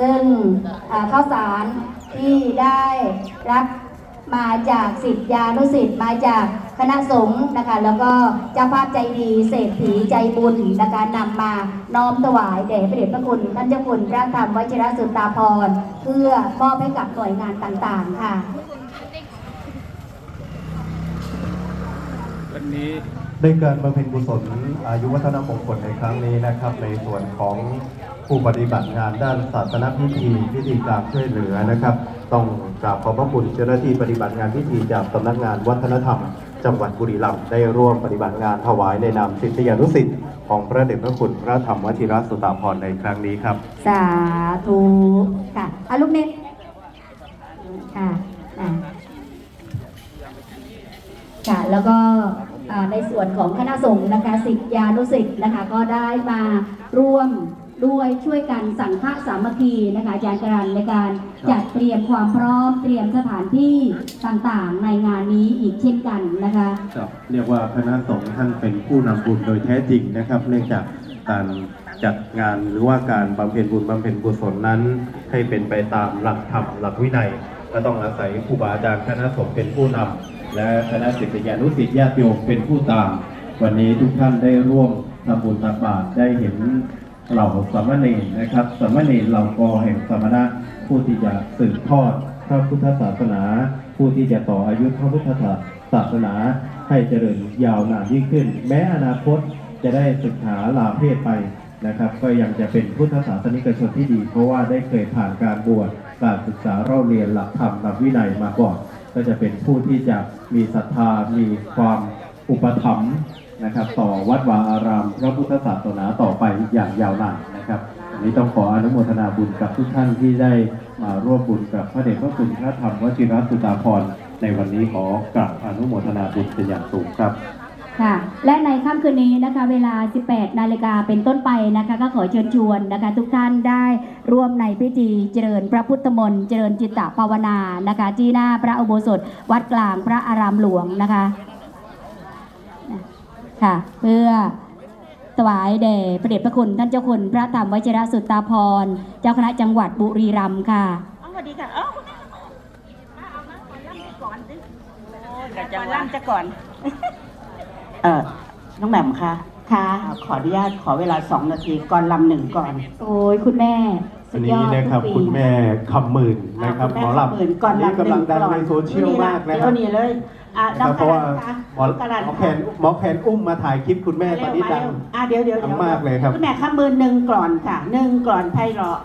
ซึ่งข้าวสารที่ได้รับมาจากสิทธิยานุสิทธิ์มาจากคณะสงฆ์นะคะแล้วก็เจ้าภาพใจดีเศรษฐีใจบุญนะคะนำมาน้อมถวายแด่พระเดชพระคุณท่านเจ้าคุณพระธรรมวชิรสุตตาพรเพื่อมอบให้กับหน่วยงานต่างๆค่ะ วันนี้ในการบำเพ็ญกุศลอายุวัฒนมงคลในครั้งนี้นะครับ ในส่วนของ ผู้ปฏิบัติงานด้านศาสนพิธีพิธีการช่วยเหลือนะครับ ต้องกราบขอบพระคุณเจ้าหน้าที่ปฏิบัติงานพิธีจากสำนักงานวัฒนธรรม จังหวัดบุรีรัมย์ได้ร่วมปฏิบัติงานถวายในนามศิษยานุศิษย์ของพระเดชพระคุณพระธรรมวชิรสุตาภรในครั้งนี้ครับ สาธุค่ะอาลูกเน็ตค่ะค่ะ แล้วก็ในส่วนของคณะสงฆ์นะคะสิทธิยานุสิทธิ์นะคะ ก็ได้มาร่วม ด้วยช่วยกันสังฆสามัคคีนะคะอาจารย์กรันในการจัดเตรียมความพร้อมเตรียมสถานที่ต่างๆ ในงานนี้อีกเช่นกันนะคะครับเรียกว่าคณะสงฆ์ท่านเป็นผู้นำบุญโดยแท้จริงนะครับเนื่องจากการจัดงานหรือว่าการบำเพ็ญบุญบำเพ็ญกุศลนั้น ให้เป็นไปตามหลักธรรมหลักวินัยก็ต้องอาศัยครูบาอาจารย์คณะสงฆ์เป็นผู้นำและคณะศิษยานุศิษย์ญาติโยมเป็นผู้ตาม วันนี้ทุกท่านได้ร่วมทำบุญตักบาตรได้เห็น เหล่าสามเณรนะครับสามเณรเหล่ากอแห่งสมณะผู้ที่จะสืบทอดพระพุทธศาสนา ผู้ที่จะต่ออายุพระพุทธศาสนา ให้เจริญยาวนานยิ่งขึ้น แม้อนาคตจะได้ศึกษาลาเพศไปนะครับ ก็ยังจะเป็นพุทธศาสนิกชนที่ดี เพราะว่าได้เคยผ่านการบวชการศึกษาเล่าเรียนหลักธรรมหลักวินัยมาก่อน ก็จะเป็นผู้ที่จะมีศรัทธามีความอุปถัมภ์ นะครับ ต่อวัดวาอาราม พระพุทธศาสนาต่อไปอย่างยาวนานนะครับอันนี้ต้องขออนุโมทนาบุญกับทุกท่านที่ได้มาร่วมบุญกับพระเดชพระคุณพระธรรมวชิรสุตาภรณ์ในวันนี้ขอกราบอนุโมทนาบุญเป็นอย่างสูงครับค่ะ และในค่ำคืนนี้นะคะ เวลา 18 นาฬิกาเป็นต้นไปนะคะ ก็ขอเชิญชวนนะคะ ทุกท่านได้ร่วมในพิธีเจริญพระพุทธมนต์เจริญจิตตภาวนานะคะที่หน้าพระอุโบสถ วัดกลางพระอารามหลวงนะคะ ค่ะ เพื่อถวายแด่พระเดชพระคุณท่านเจ้าคุณพระธรรมวชิรสุตตาพรเจ้าคณะจังหวัดบุรีรัมย์ค่ะสวัสดีค่ะเอ้าคุณมาเอามาขอล่ำก่อนดิโอ้ยเดี๋ยวจะล่ำจะก่อน เออน้องแหม่มคะค่ะขออนุญาตขอเวลาสองนาทีก่อนลำหนึ่งก่อน โอ้ยคุณแม่สุอันดยนี้อดนะครับทุกปีคุณแม่คำหมื่นนะครับหมอลำนก่อนนี่ลำหนึ่กำลังดังก่อนในโซเชียลมากนะคเดี๋ยวนี้เลย อะคน้อรังบเพกราะระว่าดาษหมอน้องกระดาษหมอแคนหมอแคนอุ้มมาถ่ายคลิปคุณแม่ตอนนี้ดังอะเดี๋ยวเดี๋ยวเดี๋ยวดังมากเลยครับณแม่ข้ามมือหนึ่งก่อนค่ะหนึ่งก่อนไพเราะ